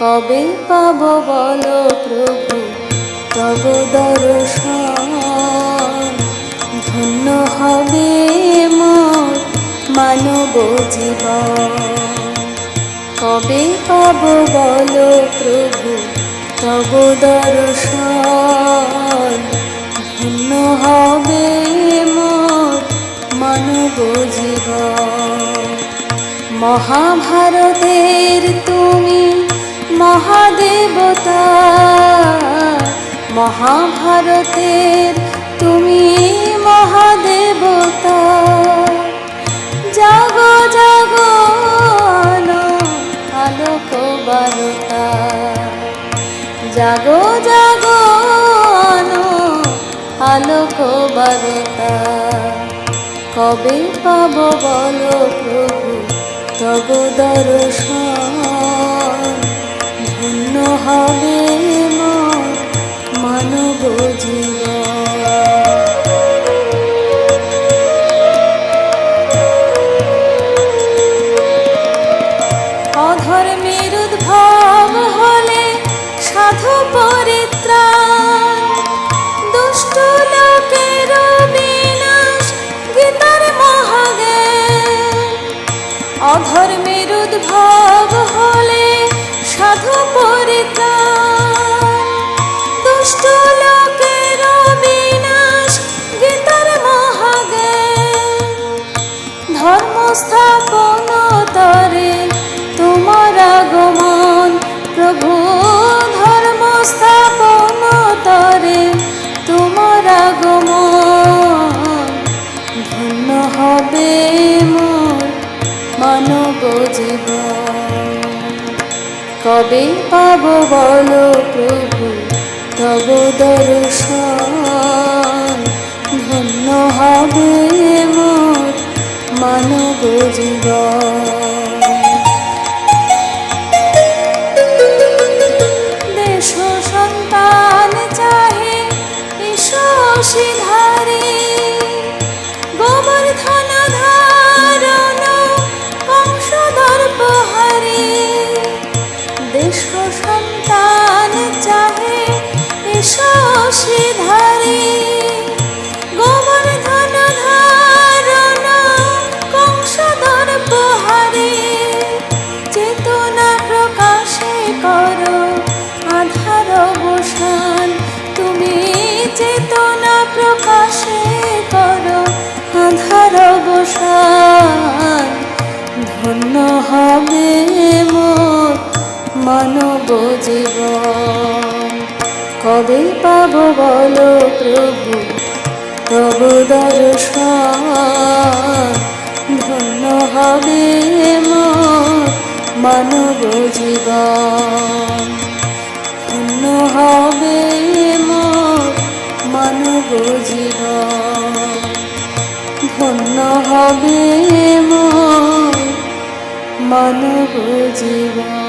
কবে পাব বলো প্রভু? তব দর্শন। ধন্য হবে মোর মানব জীবন। কবে পাব বলো প্রভু? তব দর্শন। ধন্য হবে মোর মানব জীবন। মহাভারতের তুমি মহাদেবতা, মহাভারতের তুমি মহাদেবতা। জাগ জাগ, আলো, আলোক বারতা। জাগো জাগো, আলো, আলোক বারতা। কবে পাব বলো প্রভু, তব দর্শন। হবে মানব অধর্মের উদ্ভব হলে সাধু পরিত্রাণ। দুষ্ট উদ্ভব হলে সাধু কবে পাব বল প্রভু তব দর্শন ধন্য হবে মানব জীবন। জীবন? কবে পাব বলো প্রভু? তব দর্শন, ধন্য হবে মানব জীবন। ধন্য হবে মানব জীবন। ধন্য হবে মানব জীবন।